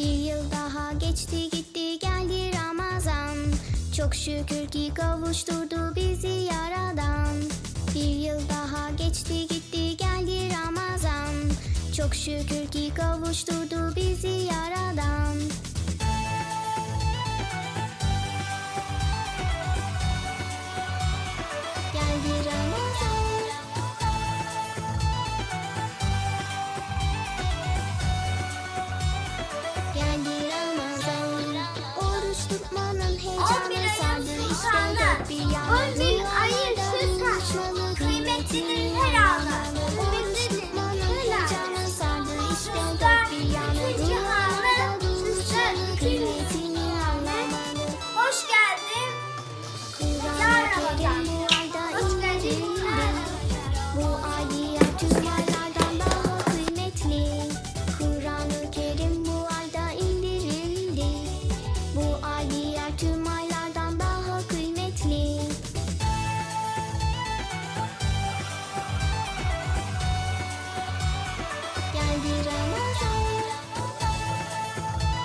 Bir yıl daha geçti gitti geldi Ramazan. Çok şükür ki kavuşturdu bizi yaradan. Bir yıl daha geçti gitti geldi Ramazan. Çok şükür ki kavuşturdu bizi yaradan. 是啊 गिरा